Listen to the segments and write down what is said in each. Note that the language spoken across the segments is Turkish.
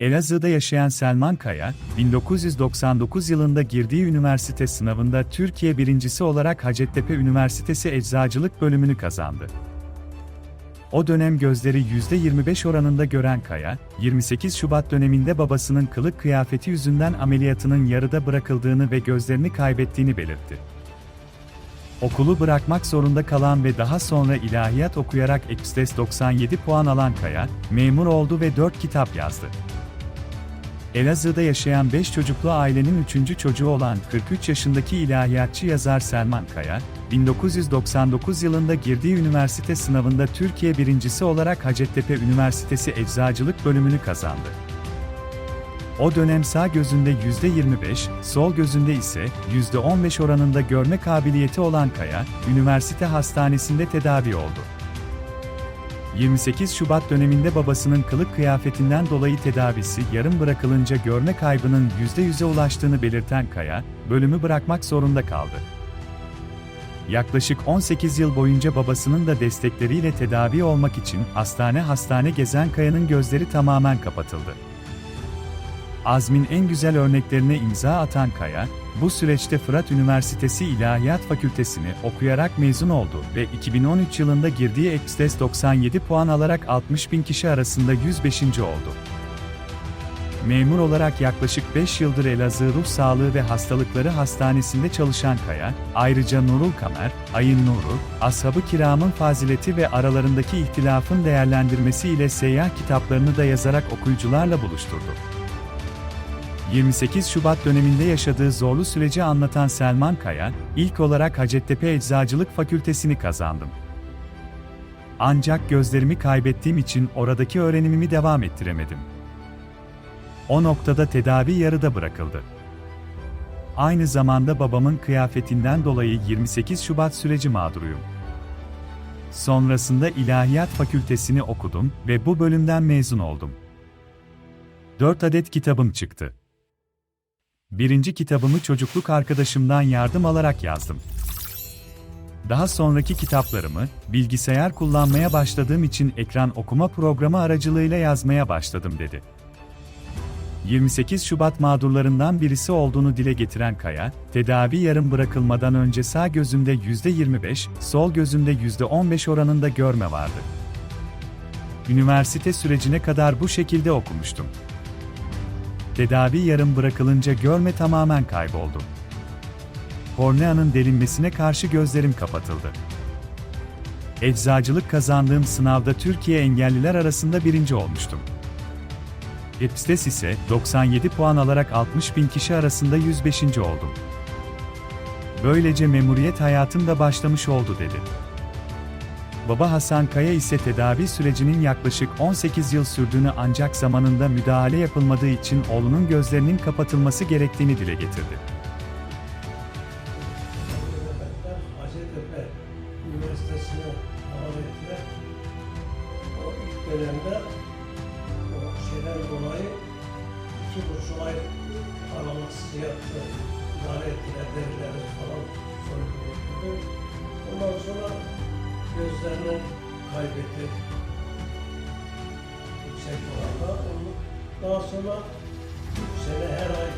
Elazığ'da yaşayan Selman Kaya, 1999 yılında girdiği üniversite sınavında Türkiye birincisi olarak Hacettepe Üniversitesi Eczacılık bölümünü kazandı. O dönem gözleri %25 oranında gören Kaya, 28 Şubat döneminde babasının kılık kıyafeti yüzünden ameliyatının yarıda bırakıldığını ve gözlerini kaybettiğini belirtti. Okulu bırakmak zorunda kalan ve daha sonra ilahiyat okuyarak EKSTES 97 puan alan Kaya, memur oldu ve 4 kitap yazdı. Elazığ'da yaşayan 5 çocuklu ailenin 3. çocuğu olan 43 yaşındaki ilahiyatçı yazar Selman Kaya, 1999 yılında girdiği üniversite sınavında Türkiye birincisi olarak Hacettepe Üniversitesi Eczacılık bölümünü kazandı. O dönem sağ gözünde %25, sol gözünde ise %15 oranında görme kabiliyeti olan Kaya, üniversite hastanesinde tedavi oldu. 28 Şubat döneminde babasının kılık kıyafetinden dolayı tedavisi yarım bırakılınca görme kaybının %100'e ulaştığını belirten Kaya, bölümü bırakmak zorunda kaldı. Yaklaşık 18 yıl boyunca babasının da destekleriyle tedavi olmak için hastane hastane gezen Kaya'nın gözleri tamamen kapatıldı. Azmin en güzel örneklerine imza atan Kaya, bu süreçte Fırat Üniversitesi İlahiyat Fakültesini okuyarak mezun oldu ve 2013 yılında girdiği EKSTES 97 puan alarak 60 bin kişi arasında 105. oldu. Memur olarak yaklaşık 5 yıldır Elazığ Ruh Sağlığı ve Hastalıkları Hastanesi'nde çalışan Kaya, ayrıca Nurul Kamer, Ayın Nuru, Ashab-ı Kiram'ın fazileti ve aralarındaki ihtilafın değerlendirmesi ile seyyah kitaplarını da yazarak okuyucularla buluşturdu. 28 Şubat döneminde yaşadığı zorlu süreci anlatan Selman Kaya, ilk olarak Hacettepe Eczacılık Fakültesini kazandım. Ancak gözlerimi kaybettiğim için oradaki öğrenimimi devam ettiremedim. O noktada tedavi yarıda bırakıldı. Aynı zamanda babamın kıyafetinden dolayı 28 Şubat süreci mağduruyum. Sonrasında İlahiyat Fakültesini okudum ve bu bölümden mezun oldum. 4 adet kitabım çıktı. Birinci kitabımı çocukluk arkadaşımdan yardım alarak yazdım. Daha sonraki kitaplarımı, bilgisayar kullanmaya başladığım için ekran okuma programı aracılığıyla yazmaya başladım dedi. 28 Şubat mağdurlarından birisi olduğunu dile getiren Kaya, tedavi yarım bırakılmadan önce sağ gözümde %25, sol gözümde %15 oranında görme vardı. Üniversite sürecine kadar bu şekilde okumuştum. Tedavi yarım bırakılınca görme tamamen kayboldu. Korneanın delinmesine karşı gözlerim kapatıldı. Eczacılık kazandığım sınavda Türkiye engelliler arasında birinci olmuştum. EPSTES ise 97 puan alarak 60 bin kişi arasında 105. oldum. Böylece memuriyet hayatım da başlamış oldu dedi. Baba Hasan Kaya ise tedavi sürecinin yaklaşık 18 yıl sürdüğünü ancak zamanında müdahale yapılmadığı için oğlunun gözlerinin kapatılması gerektiğini dile getirdi. Ondan sonra gözlerini kaybetti. Yüksek oranda. Onu daha sonra üç sene her ay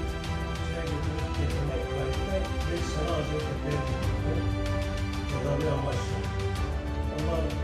şeye götürüp getirmek kaydıyla beş sene Hacettepe'ye gitti tedavi amaçlı. Ama tehlikesinde bir senede